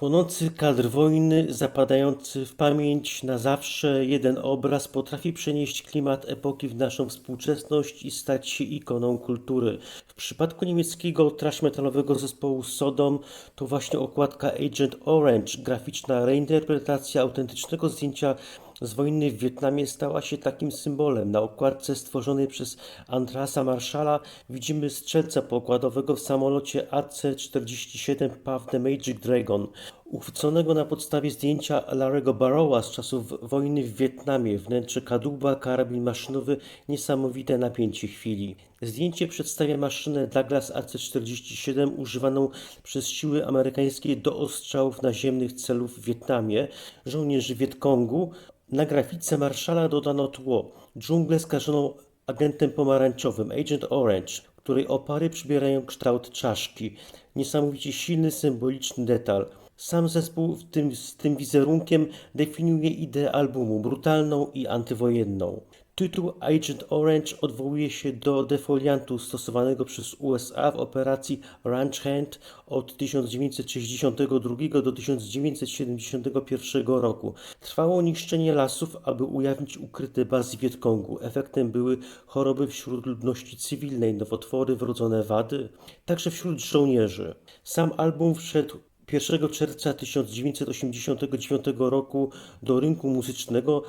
Płonący kadr wojny, zapadający w pamięć na zawsze jeden obraz potrafi przenieść klimat epoki w naszą współczesność i stać się ikoną kultury. W przypadku niemieckiego trash metalowego zespołu Sodom to właśnie okładka Agent Orange, graficzna reinterpretacja autentycznego zdjęcia z wojny w Wietnamie stała się takim symbolem. Na okładce stworzonej przez Andrasa Marshalla widzimy strzelca pokładowego w samolocie AC-47 Puff the Magic Dragon, uchwyconego na podstawie zdjęcia Larry'ego Barrowa z czasów wojny w Wietnamie. Wnętrze kadłuba, karabin maszynowy, niesamowite napięcie chwili. Zdjęcie przedstawia maszynę Douglas AC-47 używaną przez siły amerykańskie do ostrzałów naziemnych celów w Wietnamie, żołnierzy Wietkongu. Na grafice Marszala dodano tło, dżunglę skażoną agentem pomarańczowym, Agent Orange, której opary przybierają kształt czaszki. Niesamowicie silny, symboliczny detal. Sam zespół w tym, z tym wizerunkiem definiuje ideę albumu, brutalną i antywojenną. Tytuł Agent Orange odwołuje się do defoliantu stosowanego przez USA w operacji Ranch Hand od 1962 do 1971 roku. Trwało niszczenie lasów, aby ujawnić ukryte bazy Wietkongu. Efektem były choroby wśród ludności cywilnej, nowotwory, wrodzone wady, także wśród żołnierzy. Sam album wszedł 1 czerwca 1989 roku do rynku muzycznego